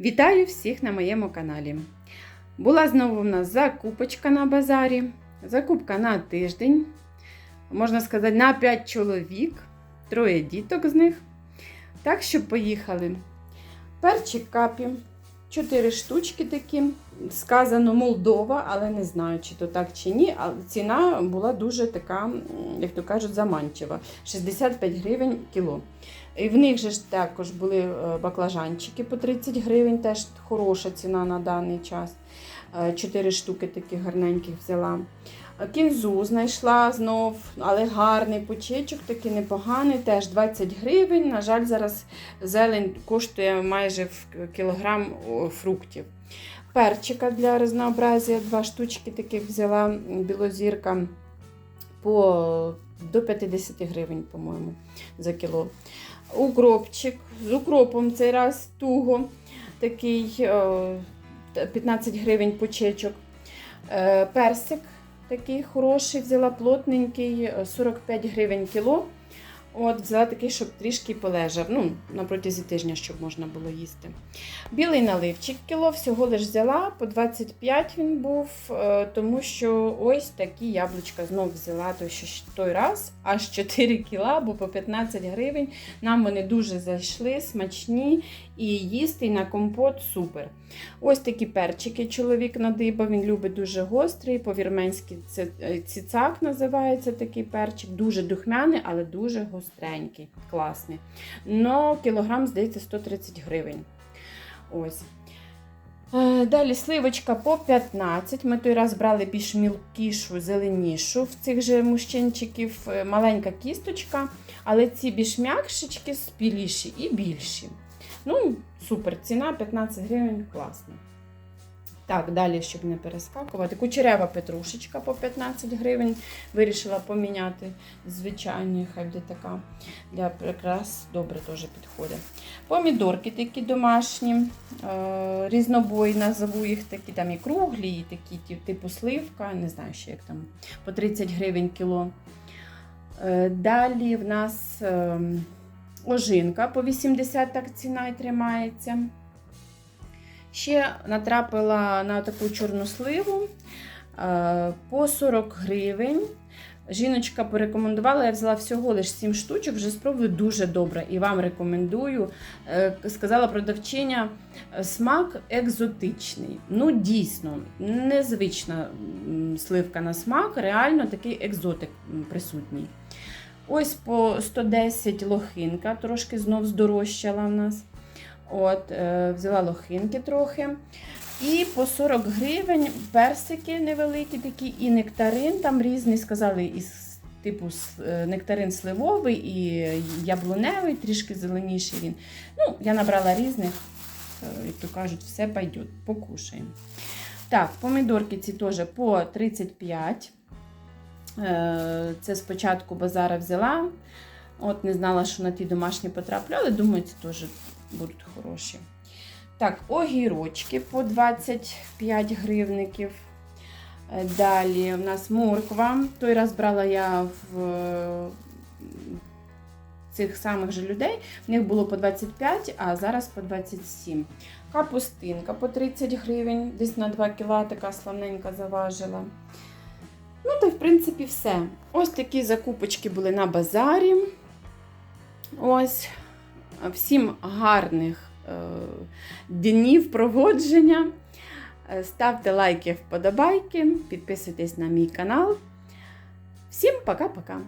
Вітаю всіх на моєму каналі. Була знову в нас закупочка на базарі. Закупка на тиждень. Можна сказати, на 5 чоловік, троє діток з них. Так що поїхали. Перчик капі. 4 штучки такі. Сказано Молдова, але не знаю, чи то так чи ні. Але ціна була дуже така, як то кажуть, заманчива. 65 гривень кіло. І в них же ж також були е, баклажанчики по 30 гривень, теж хороша ціна на даний час. Е, Чотири штуки таких гарненьких взяла. Е, Кінзу знайшла знов, але гарний почечок, такий непоганий, теж 20 гривень. На жаль, зараз зелень коштує майже в кілограм фруктів. Перчика для разнообразія, два штучки таких взяла білозірка по до 50 гривень, по-моєму, за кіло. Укропчик з укропом цей раз туго, такий е, 15 гривень почечок. Е, Персик такий хороший, взяла плотненький, е, 45 гривень кіло. От, взяла такий, щоб трішки полежав. Ну, на протязі тижня, щоб можна було їсти. Білий наливчик кіло, всього лиш взяла, по 25 він був, е, тому що ось такі яблучка знов взяла той, той раз, аж 4 кіла, бо по 15 гривень. Нам вони дуже зайшли, смачні і їсти і на компот супер. Ось такі перчики чоловік надибав, він любить дуже гострий, по-вірменськи е, ціцак називається такий перчик, дуже духмяний, але дуже гостренький, класний. Но кілограм, здається, 130 гривень. Ось. Е, Далі сливочка по 15. Ми той раз брали більш мілкішу, зеленішу в цих же мужчинчиків. Е, Маленька кісточка, але ці більш м'якшечки, спіліші і більші. Ну, супер, ціна 15 гривень, класно. Так, далі, щоб не перескакувати. Кучерева петрушечка по 15 гривень. Вирішила поміняти звичайні, хай буде така для прикрас добре теж підходить. Помідорки такі домашні, е, різнобої, назову їх такі, там і круглі, і такі типу сливка, не знаю ще як там, по 30 гривень кіло. Е, Далі в нас е, ожинка по 80 так ціна і тримається. Ще натрапила на таку чорну сливу е, по 40 гривень. Жіночка порекомендувала, я взяла всього лише 7 штучок, вже спробую дуже добре і вам рекомендую. Е, Сказала продавчиня, е, смак екзотичний. Ну, дійсно, незвична сливка на смак, реально такий екзотик присутній. Ось по 110 лохинка, трошки знов здорожчала в нас. От, е, взяла лохинки трохи. І по 40 гривень персики невеликі такі, і нектарин там різний, сказали, із типу е, нектарин сливовий і яблуневий, трішки зеленіший він. Ну, я набрала різних, е, як то кажуть, все пойде, покушаємо. Так, помідорки ці теж по 35. Е, Це спочатку базара взяла. От не знала, що на ті домашні потраплю, але думаю, ці теж будуть хороші. Так, огірочки по 25 гривників. Е, Далі у нас морква. Той раз брала я в е, цих самих же людей. В них було по 25, а зараз по 27. Капустинка по 30 гривень, десь на 2 кіла така славненька заважила. Ну, то, в принципі, все. Ось такі закупочки були на базарі. Ось. Всім гарних е, днів проводження. Е, Ставте лайки, вподобайки, підписуйтесь на мій канал. Всім пока-пока!